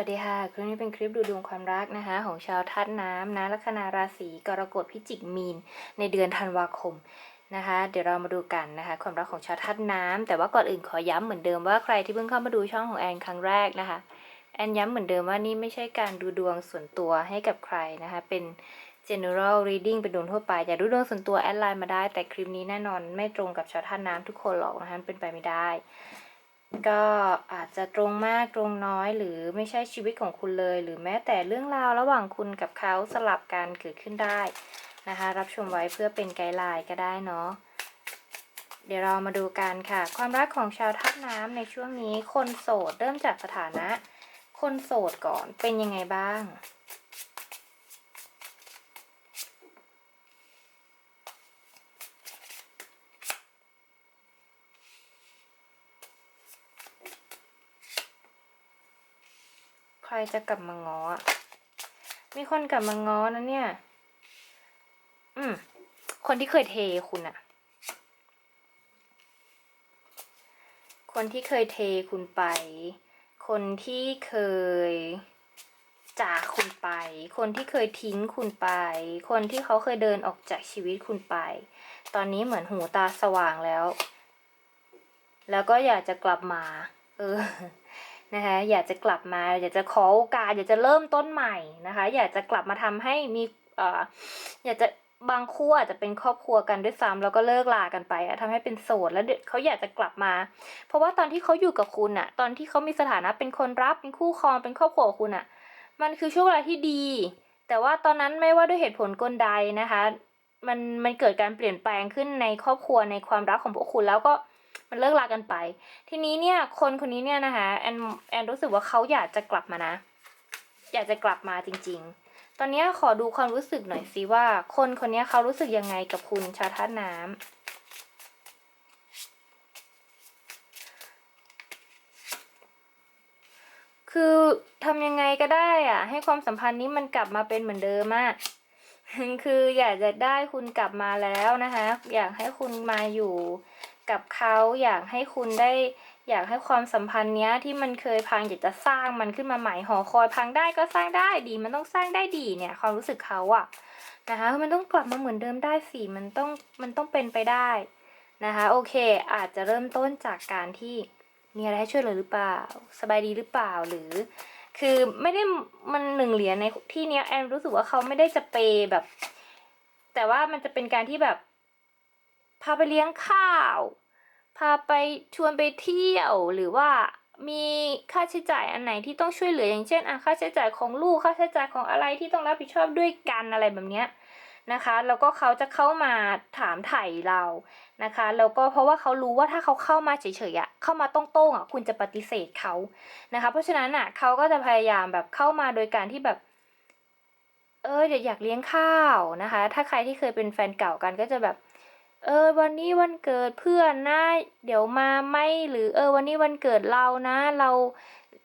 วัสดีค่ะ คลิปนี้เป็นคลิปดูดวงความรักนะคะ ของชาวธาตุน้ำนะลัคนาราศีกรกฎพิจิกมีน ในเดือนธันวาคมนะคะ เดี๋ยวเรามาดูกันนะคะ ความรักของชาวธาตุน้ำแต่ว่าก่อนอื่นขอย้ำเหมือนเดิมว่าใครที่เพิ่งเข้ามาดูช่องของแอนครั้งแรกนะคะแอนย้ำเหมือนเดิมว่านี่ไม่ใช่การดูดวงส่วนตัวให้กับใครนะคะ เป็น general reading เป็นดวงทั่วไปอยาดูดวงส่วนตัวแอดไลน์มาได้ แต่คลิปนี้แน่นอนไม่ตรงกับชาวธาตุน้ำทุกคนหรอกนะคะมันเป็นไปไม่ได้ ก็อาจจะตรงมากตรงน้อยหรือไม่ใช่ชีวิตของคุณเลย หรือแม้แต่เรื่องราวระหว่างคุณกับเขาสลับกันเกิดขึ้นได้นะคะ รับชมไว้เพื่อเป็นไกด์ไลน์ก็ได้เนาะเดี๋ยวเรามาดูกันค่ะ ความรักของชาวธาตุน้ำในช่วงนี้คนโสดเริ่มจากสถานะ คนโสดก่อนเป็นยังไงบ้าง รจะกลับมาง้ออะมีคนกลับมาง้อนะเนี่ย อืม คนที่เคยเทคุณอะคนที่เคยเทคุณไป คนที่เคยจากคุณไป คนที่เคยทิ้งคุณไป คนที่เขาเคยเดินออกจากชีวิตคุณไป ตอนนี้เหมือนหูตาสว่างแล้ว แล้วก็อยากจะกลับมา เออ นะคะอยากจะกลับมาอยากจะขอโอกาสอยากจะเริ่มต้นใหม่นะคะ อยากจะกลับมาทำให้มีเอ่ออยากจะบางคู่อาจจะเป็นครอบครัวกันด้วยซ้ำแล้วก็เลิกลากันไปอะทำให้เป็นโสดแล้วเดี๋ยวเขาอยากจะกลับมา เพราะว่าตอนที่เขาอยู่กับคุณอะตอนที่เขามีสถานะเป็นคนรับเป็นคู่ครองเป็นครอบครัวคุณอะมันคือช่วงเวลาที่ดี แต่ว่าตอนนั้นไม่ว่าด้วยเหตุผลกลใดนะคะ มันมันเกิดการเปลี่ยนแปลงขึ้นในครอบครัวในความรักของพวกคุณแล้วก็ มันเลิกลากันไป ทีนี้เนี่ยคนคนนี้เนี่ยนะคะแอนแอนรู้สึกว่าเขาอยากจะกลับมานะ อยากจะกลับมาจริง ๆ ตอนนี้ขอดูความรู้สึกหน่อยสิว่า คนคนนี้เขารู้สึกยังไงกับคุณชาธาน้ำคือทำยังไงก็ได้อะ ให้ความสัมพันธ์นี้มันกลับมาเป็นเหมือนเดิมอะคืออยากจะได้คุณกลับมาแล้วนะคะ อยากให้คุณมาอยู่ กับเขาอยากให้คุณได้อยากให้ความสัมพันธ์เนี้ยที่มันเคยพังอยากจะสร้างมันขึ้นมาใหม่หอคอยพังได้ก็สร้างได้ดี มันต้องสร้างได้ดีเนี่ย ความรู้สึกเขาอะนะคะมันต้องกลับมาเหมือนเดิมได้สิมันต้องมันต้องเป็นไปได้นะคะโอเค อาจจะเริ่มต้นจากการที่มีอะไรให้ช่วยเหลือหรือเปล่า สบายดีหรือเปล่าหรือ คือไม่ได้มันหนึ่งเหรียญในที่เนี้ยแอนรู้สึกว่าเขาไม่ได้จะเปย์แบบ แต่ว่ามันจะเป็นการที่แบบ พาไปเลี้ยงข้าว พาไปชวนไปเที่ยวหรือว่ามีค่าใช้จ่ายอันไหนที่ต้องช่วยเหลืออย่างเช่นอะค่าใช้จ่ายของลูกค่าใช้จ่ายของอะไรที่ต้องรับผิดชอบด้วยกันอะไรแบบเนี้ยนะคะแล้วก็เขาจะเข้ามาถามไถ่เรานะคะแล้วก็เพราะว่าเขารู้ว่าถ้าเขาเข้ามาเฉยๆอะเข้ามาต้องโต้งๆอะคุณจะปฏิเสธเขานะคะ เพราะฉะนั้นอะเขาก็จะพยายามแบบเข้ามาโดยการที่แบบเออเดี๋ยวอยากเลี้ยงข้าวนะคะ ถ้าใครที่เคยเป็นแฟนเก่ากันก็จะแบบ เออวันนี้วันเกิดเพื่อนนะเดี๋ยวมาไหมหรือเออวันนี้วันเกิดเรานะ เรา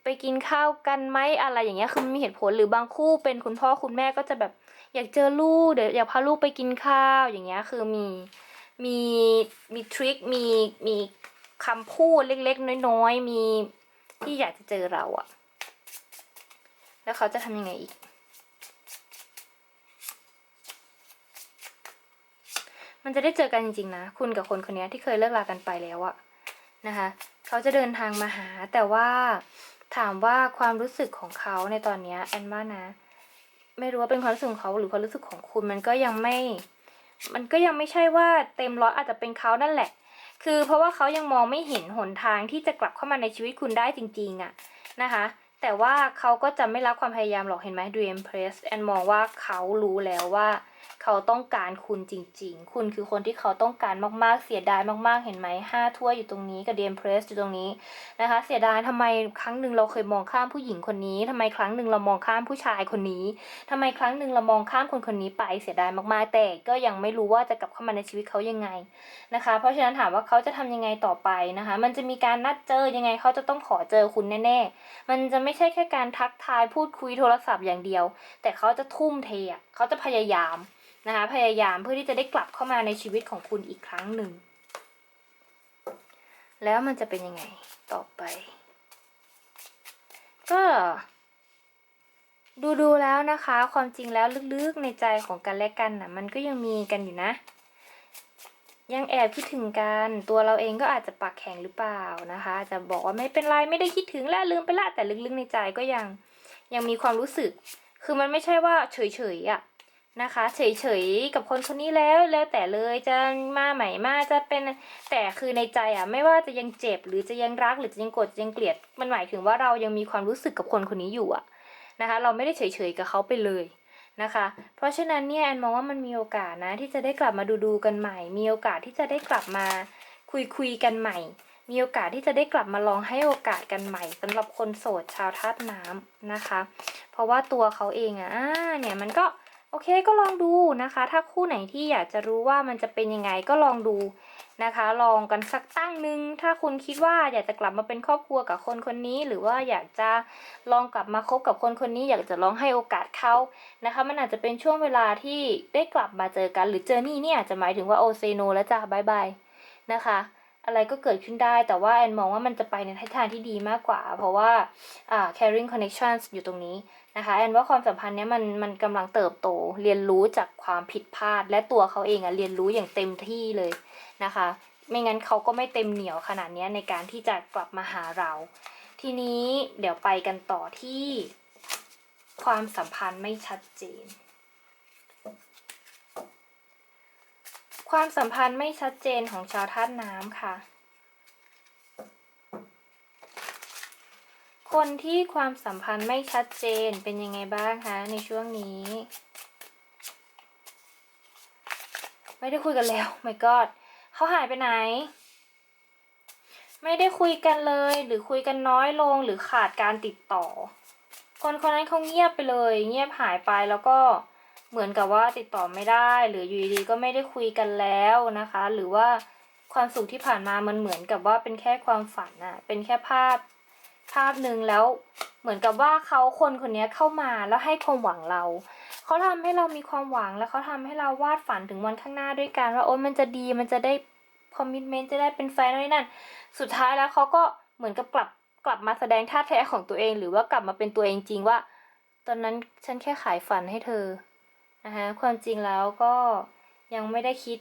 ไปกินข้าวกันไหมอะไรอย่างเงี้ยคือมีเหตุผลหรือบางคู่เป็นคุณพ่อคุณแม่ก็จะแบบอยากเจอลูกเดี๋ยวอยากพาลูกไปกินข้าวอย่างเงี้ยคือมีมีมีทริคมีมีคำพูดเล็กๆ น้อยๆ มีที่อยากจะเจอเราอะแล้วเขาจะทำยังไงอีก มันจะได้เจอกันจริงๆนะ คุณกับคนคนนี้ที่เคยเลิกลากันไปแล้วอะนะคะเขาจะเดินทางมาหา แต่ว่าถามว่าความรู้สึกของเขาในตอนนี้แอนว่านะ ไม่รู้ว่าเป็นความรู้สึกของเขาหรือความรู้สึกของคุณมันก็ยังไม่ มันก็ยังไม่ใช่ว่าเต็มร้อยอาจจะเป็นเขานั่นแหละ คือเพราะว่าเขายังมองไม่เห็นหนทางที่จะกลับเข้ามาในชีวิตคุณได้จริงๆอะนะคะแต่ว่าเขาก็จะไม่รับความพยายามหรอกเห็นไหม Dream Press แอนมองว่าเขารู้แล้วว่า เขาต้องการคุณจริง ๆ คุณคือคนที่เขาต้องการมากๆ เสียดายมากๆ เห็นไหมห้าถ้วยอยู่ตรงนี้กับเดมเพรสอยู่ตรงนี้นะคะ เสียดายทำไมครั้งหนึ่งเราเคยมองข้ามผู้หญิงคนนี้ทำไมครั้งหนึ่งเรามองข้ามผู้ชายคนนี้ทำไมครั้งหนึ่งเรามองข้ามคนคนนี้ไป เสียดายมากๆ แต่ก็ยังไม่รู้ว่าจะกลับเข้ามาในชีวิตเขายังไงนะคะ เพราะฉะนั้นถามว่าเขาจะทำยังไงต่อไปนะคะ มันจะมีการนัดเจอยังไงเขาจะต้องขอเจอคุณแน่ๆ มันจะไม่ใช่แค่การทักทายพูดคุยโทรศัพท์อย่างเดียว แต่เขาจะทุ่มเทอะ เขาจะพยายามนะคะพยายามเพื่อที่จะได้กลับเข้ามาในชีวิตของคุณอีกครั้งหนึ่ง แล้วมันจะเป็นยังไงต่อไป ก็ดูดูแล้วนะคะ ความจริงแล้วลึกๆในใจของกันและกันน่ะ มันก็ยังมีกันอยู่นะ ยังแอบคิดถึงกัน ตัวเราเองก็อาจจะปากแข็งหรือเปล่านะคะ จะบอกว่าไม่เป็นไรไม่ได้คิดถึงแล้วลืมไปละแต่ลึกๆในใจก็ยังยังมีความรู้สึก คือมันไม่ใช่ว่าเฉยๆอะ นะคะ เฉยๆกับคนคนนี้แล้วแล้วแต่เลยจะมาใหม่มาจะเป็นแต่คือในใจอะไม่ว่าจะยังเจ็บหรือจะยังรักหรือจะยังโกรธยังเกลียดมันหมายถึงว่าเรายังมีความรู้สึกกับคนคนนี้อยู่อะนะคะ เราไม่ได้เฉยๆกับเขาไปเลยนะคะ เพราะฉะนั้นเนี่ยแอนมองว่ามันมีโอกาสนะที่จะได้กลับมาดูดูกันใหม่ มีโอกาสที่จะได้กลับมาคุยคุยกันใหม่ มีโอกาสที่จะได้กลับมาลองให้โอกาสกันใหม่สำหรับคนโสดชาวธาตุน้ำนะคะ เพราะว่าตัวเขาเองอะอ่าเนี่ยมันก็ โอเคก็ลองดูนะคะ ถ้าคู่ไหนที่อยากจะรู้ว่ามันจะเป็นยังไงก็ลองดูนะคะ ลองกันสักตั้งหนึ่งถ้าคุณคิดว่าอยากจะกลับมาเป็นครอบครัวกับคนคนนี้ หรือว่าอยากจะลองกลับมาคบกับคนคนนี้ อยากจะลองให้โอกาสเขานะคะ มันอาจจะเป็นช่วงเวลาที่ได้กลับมาเจอกัน หรือเจอนี่เนี่ยอาจจะหมายถึงว่าโอเซโนแล้วจ้าบายบายนะคะอะไรก็เกิดขึ้นได้แต่ว่าแอนมองว่ามันจะไปในทิศทางที่ดีมากกว่า เพราะว่าอ่า caring connections อยู่ตรงนี้ นะคะแอนว่าความสัมพันธ์เนี้ยมันมันกำลังเติบโตเรียนรู้จากความผิดพลาด และตัวเขาเองอะเรียนรู้อย่างเต็มที่เลยนะคะ ไม่งั้นเขาก็ไม่เต็มเหนียวขนาดนี้ในการที่จะกลับมาหาเรา ทีนี้เดี๋ยวไปกันต่อที่ ความสัมพันธ์ไม่ชัดเจน ความสัมพันธ์ไม่ชัดเจนของชาวธาตุน้ำค่ะ คนที่ความสัมพันธ์ไม่ชัดเจนเป็นยังไงบ้างคะในช่วงนี้ ไม่ได้คุยกันแล้ว my god เขาหายไปไหน ไม่ได้คุยกันเลย หรือคุยกันน้อยลงหรือขาดการติดต่อ คนคนนั้นเขาเงียบไปเลย เงียบหายไปแล้วก็เหมือนกับว่าติดต่อไม่ได้ หรืออยู่ดีๆก็ไม่ได้คุยกันแล้วนะคะ หรือว่าความสุขที่ผ่านมามันเหมือนกับว่าเป็นแค่ความฝันอะเป็นแค่ภาพ ภาพหนึ่งแล้วเหมือนกับว่าเขาคนคนนี้เข้ามาแล้วให้ความหวังเรา เขาทำให้เรามีความหวังแล้วเขาทำให้เราวาดฝันถึงวันข้างหน้าด้วยกันว่าโอ๊ยมันจะดีมันจะได้คอมมิชเมนต์จะได้เป็นแฟนนู่นนนั่น สุดท้ายแล้วเขาก็เหมือนกับกลับกลับมาแสดงท่าแท้ของตัวเอง หรือว่ากลับมาเป็นตัวเองจริงว่า ตอนนั้นฉันแค่ขายฝันให้เธอนะคะความจริงแล้วก็ยังไม่ได้คิด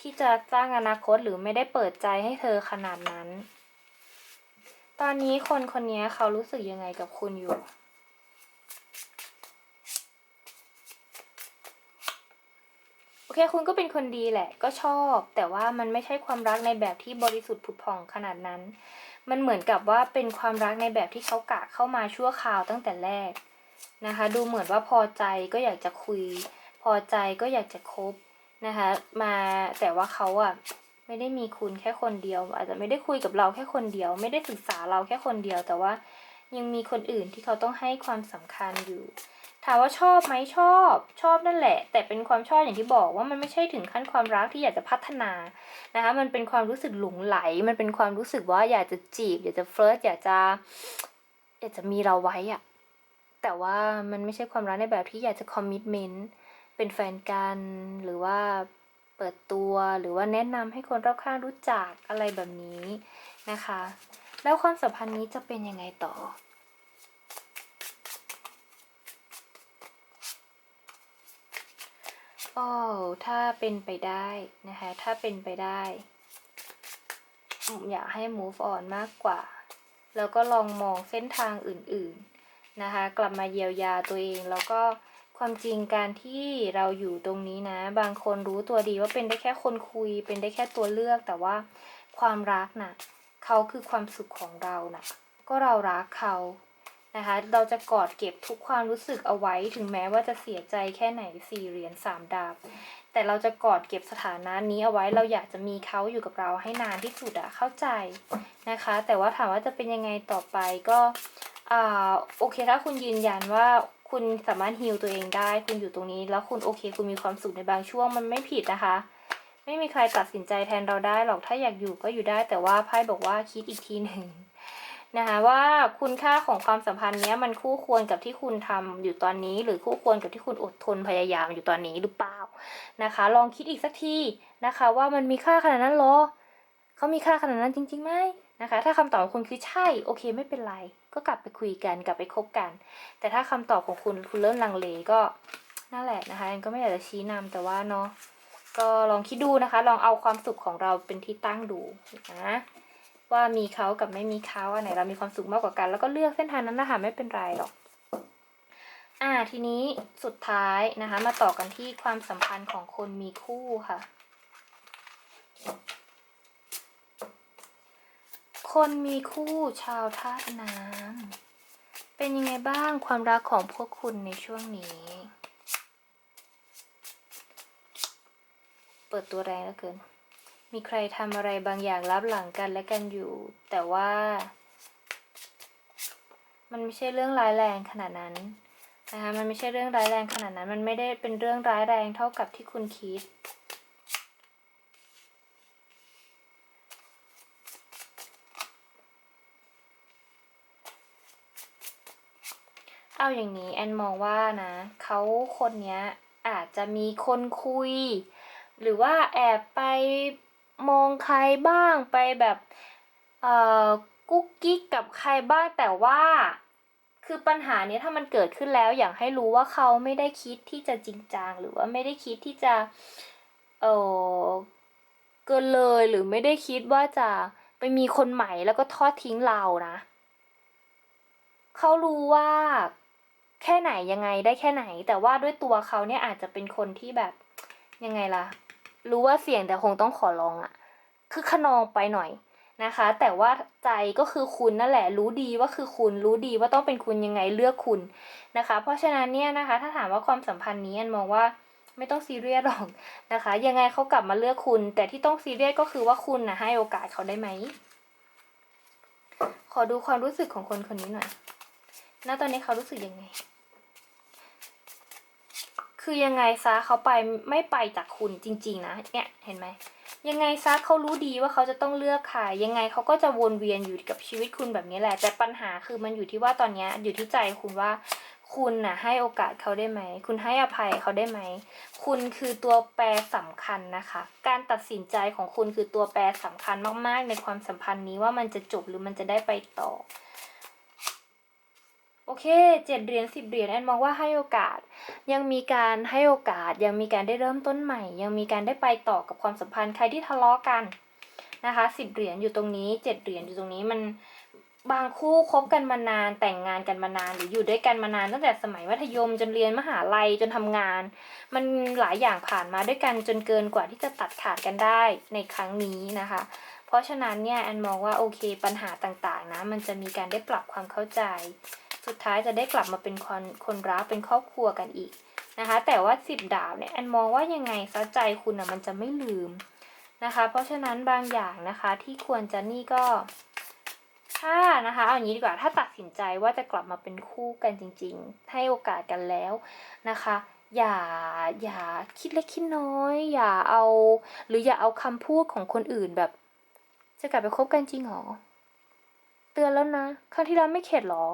ที่จะสร้างอนาคตหรือไม่ได้เปิดใจให้เธอขนาดนั้น ตอนนี้คนคนนี้เขารู้สึกยังไงกับคุณอยู่ โอเคคุณก็เป็นคนดีแหละ ก็ชอบ แต่ว่ามันไม่ใช่ความรักในแบบที่บริสุทธิ์ผุดผ่องขนาดนั้น มันเหมือนกับว่าเป็นความรักในแบบที่เขากะเข้ามาชั่วคราวตั้งแต่แรกนะคะ ดูเหมือนว่าพอใจก็อยากจะคุย พอใจก็อยากจะคบนะคะ มาแต่ว่าเขาอะ ไม่ได้มีคุณแค่คนเดียว อาจจะไม่ได้คุยกับเราแค่คนเดียว ไม่ได้ศึกษาเราแค่คนเดียว แต่ว่ายังมีคนอื่นที่เขาต้องให้ความสำคัญอยู่ ถามว่าชอบไหมชอบชอบนั่นแหละ แต่เป็นความชอบอย่างที่บอกว่ามันไม่ใช่ถึงขั้นความรักที่อยากจะพัฒนานะคะ มันเป็นความรู้สึกหลงไหล มันเป็นความรู้สึกว่าอยากจะจีบ อยากจะเฟิร์สอยากจะอยากจะมีเราไว้อะแต่ว่ามันไม่ใช่ความรักในแบบที่อยากจะคอมมิชเมนต์เป็นแฟนกันหรือว่า เปิดตัวหรือว่าแนะนำให้คนรอบข้างรู้จักอะไรแบบนี้นะคะ แล้วความสัมพันธ์นี้จะเป็นยังไงต่อโอ้ถ้าเป็นไปได้นะคะ ถ้าเป็นไปได้อืมอยากให้ move on มากกว่า แล้วก็ลองมองเส้นทางอื่นๆนะคะ กลับมาเยียวยาตัวเองแล้วก็ ความจริงการที่เราอยู่ตรงนี้นะ บางคนรู้ตัวดีว่าเป็นได้แค่คนคุย เป็นได้แค่ตัวเลือก แต่ว่าความรักน่ะเขาคือความสุขของเราน่ะ ก็เรารักเขานะคะ เราจะกอดเก็บทุกความรู้สึกเอาไว้ ถึงแม้ว่าจะเสียใจแค่ไหนสี่เหรียญสามดาบ แต่เราจะกอดเก็บสถานะนี้เอาไว้ เราอยากจะมีเขาอยู่กับเราให้นานที่สุดอะเข้าใจนะคะ แต่ว่าถามว่าจะเป็นยังไงต่อไปก็อ่าโอเคถ้าคุณยืนยันว่า คุณสามารถฮีลตัวเองได้ คุณอยู่ตรงนี้ แล้วคุณโอเค คุณมีความสุขในบางช่วงมันไม่ผิดนะคะ ไม่มีใครตัดสินใจแทนเราได้หรอกถ้าอยากอยู่ก็อยู่ได้ แต่ว่าไพ่บอกว่าคิดอีกทีหนึ่งนะคะว่าคุณค่าของความสัมพันธ์เนี้ยมันคู่ควรกับที่คุณทำอยู่ตอนนี้ หรือคู่ควรกับที่คุณอดทนพยายามอยู่ตอนนี้หรือเปล่านะคะ ลองคิดอีกสักทีนะคะ ว่ามันมีค่าขนาดนั้นหรอเขามีค่าขนาดนั้นจริงๆไหมนะคะ ถ้าคำตอบของคุณคือใช่โอเคไม่เป็นไร ก็กลับไปคุยกันกลับไปคบกัน แต่ถ้าคำตอบของคุณคุณเริ่มลังเลก็นั่นแหละนะคะก็ไม่อยากจะชี้นำแต่ว่าเนาะก็ลองคิดดูนะคะ ลองเอาความสุขของเราเป็นที่ตั้งดูนะว่ามีเขากับไม่มีเขาอันไหนเรามีความสุขมากกว่ากัน แล้วก็เลือกเส้นทางนั้นนะคะไม่เป็นไรหรอก อ่าทีนี้สุดท้ายนะคะ มาต่อกันที่ความสัมพันธ์ของคนมีคู่ค่ะ คนมีคู่ชาวธาตุน้ำเป็นยังไงบ้างความรักของพวกคุณในช่วงนี้ เปิดตัวแรงเหลือเกิน มีใครทำอะไรบางอย่างลับหลังกันและกันอยู่ แต่ว่า มันไม่ใช่เรื่องร้ายแรงขนาดนั้นนะคะมันไม่ใช่เรื่องร้ายแรงขนาดนั้น มันไม่ได้เป็นเรื่องร้ายแรงเท่ากับที่คุณคิด เอาอย่างนี้แอนมองว่านะเขาคนเนี้ยอาจจะมีคนคุย หรือว่าแอบไปมองใครบ้างไปแบบเอ่อกุ๊กกิ๊กกับใครบ้างแต่ว่าคือปัญหานี้ถ้ามันเกิดขึ้นแล้วอยากให้รู้ว่าเขาไม่ได้คิดที่จะจริงจังหรือว่าไม่ได้คิดที่จะเออเกินเลยหรือไม่ได้คิดว่าจะไปมีคนใหม่แล้วก็ทอดทิ้งเรานะ เขารู้ว่า แค่ไหนยังไงได้แค่ไหน แต่ว่าด้วยตัวเขาเนี่ยอาจจะเป็นคนที่แบบยังไงล่ะ รู้ว่าเสี่ยงแต่คงต้องขอลองอะคือขนองไปหน่อยนะคะ แต่ว่าใจก็คือคุณนั่นแหละ รู้ดีว่าคือคุณรู้ดีว่าต้องเป็นคุณยังไงเลือกคุณนะคะ เพราะฉะนั้นเนี่ยนะคะ ถ้าถามว่าความสัมพันธ์นี้อันมองว่าไม่ต้องซีเรียสหรอกนะคะ ยังไงเขากลับมาเลือกคุณ แต่ที่ต้องซีเรียสก็คือว่าคุณนะให้โอกาสเขาได้ไหมขอดูความรู้สึกของคนคนนี้หน่อยณตอนนี้เขารู้สึกยังไง คือยังไงซะเขาไปไม่ไปจากคุณจริง ๆ นะ เนี่ยเห็นไหม ยังไงซะเขารู้ดีว่าเขาจะต้องเลือกใครยังไงเขาก็จะวนเวียนอยู่กับชีวิตคุณแบบนี้แหละ แต่ปัญหาคือมันอยู่ที่ว่าตอนนี้อยู่ที่ใจคุณว่าคุณน่ะให้โอกาสเขาได้ไหม คุณให้อภัยเขาได้ไหม คุณคือตัวแปรสำคัญนะคะ การตัดสินใจของคุณคือตัวแปรสำคัญมากๆ ในความสัมพันธ์นี้ว่ามันจะจบหรือมันจะได้ไปต่อ โอเคเจ็ดเหรียญสิบเหรียญแอนมองว่าให้โอกาส ยังมีการให้โอกาส ยังมีการได้เริ่มต้นใหม่ ยังมีการได้ไปต่อกับความสัมพันธ์ใครที่ทะเลาะกันนะคะสิบเหรียญอยู่ตรงนี้เจ็ดเหรียญอยู่ตรงนี้มันบางคู่คบกันมานานแต่งงานกันมานานหรืออยู่ด้วยกันมานานตั้งแต่สมัยมัธยมจนเรียนมหาลัยจนทำงาน มันหลายอย่างผ่านมาด้วยกันจนเกินกว่าที่จะตัดขาดกันได้ในครั้งนี้นะคะ เพราะฉะนั้นเนี่ยแอนมองว่าโอเคปัญหาต่างๆนะมันจะมีการได้ปรับความเข้าใจ สุดท้ายจะได้กลับมาเป็นคนคนรักเป็นครอบครัวกันอีกนะคะ แต่ว่าสิบดาวเนี่ยแอนมองว่ายังไงซะใจคุณอะมันจะไม่ลืมนะคะ เพราะฉะนั้นบางอย่างนะคะที่ควรจะนี่ก็ถ้านะคะเอาอย่างนี้ดีกว่าถ้าตัดสินใจว่าจะกลับมาเป็นคู่กันจริง ๆ ให้โอกาสกันแล้วนะคะ อย่าอย่าคิดเล็กคิดน้อย อย่าเอา หรืออย่าเอาคำพูดของคนอื่นแบบ จะกลับไปคบกันจริงหรอ เตือนแล้วนะครั้งที่แล้วไม่เข็ดหรอ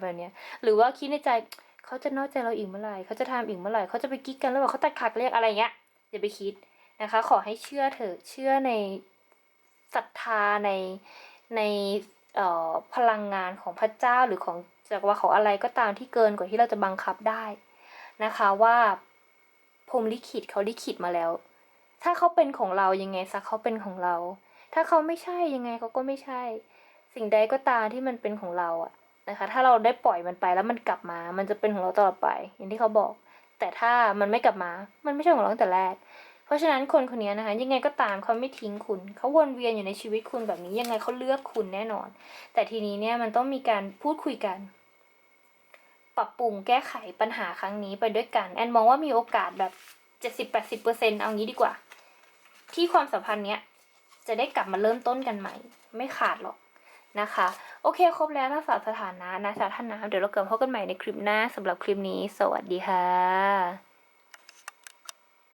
แบบเนี้ยหรือว่าคิดในใจเขาจะนอกใจเราอีกเมื่อไหร่เขาจะทำอีกเมื่อไหร่เขาจะไปกิ๊กกันแล้วบอกเขาตัดขาดเรียกอะไรเงี้ยอย่าไปคิดนะคะ ขอให้เชื่อเถอะเชื่อในศรัทธาในในเอ่อพลังงานของพระเจ้าหรือของจักรวาลของอะไรก็ตามที่เกินกว่าที่เราจะบังคับได้นะคะว่าพรมลิขิตเขาลิขิตมาแล้ว ถ้าเขาเป็นของเรายังไงซะเขาเป็นของเรา ถ้าเขาไม่ใช่ยังไงเขาก็ไม่ใช่ สิ่งใดก็ตามที่มันเป็นของเราอะนะคะ ถ้าเราได้ปล่อยมันไปแล้วมันกลับมา มันจะเป็นของเราตลอดไป อย่างที่เขาบอก แต่ถ้ามันไม่กลับมา มันไม่ใช่ของเราตั้งแต่แรก เพราะฉะนั้นคนคนนี้นะคะ ยังไงก็ตามเขาไม่ทิ้งคุณ เขาวนเวียนอยู่ในชีวิตคุณแบบนี้ยังไงเขาเลือกคุณแน่นอน แต่ทีนี้เนี่ยมันต้องมีการพูดคุยกันปรับปรุงแก้ไขปัญหาครั้งนี้ไปด้วยกัน แอนมองว่ามีโอกาสแบบเจ็ดสิบแปดสิบเปอร์เซนต์เอางี้ดีกว่า ที่ความสัมพันธ์เนี้ยจะได้กลับมาเริ่มต้นกันใหม่ ไม่ขาดหรอก นะคะ โอเคครบแล้วรักษาสถานะนะสาวท่านนะเดี๋ยวเราเกิดพบกันใหม่ในคลิปหน้าสำหรับคลิปนี้ สวัสดีค่ะ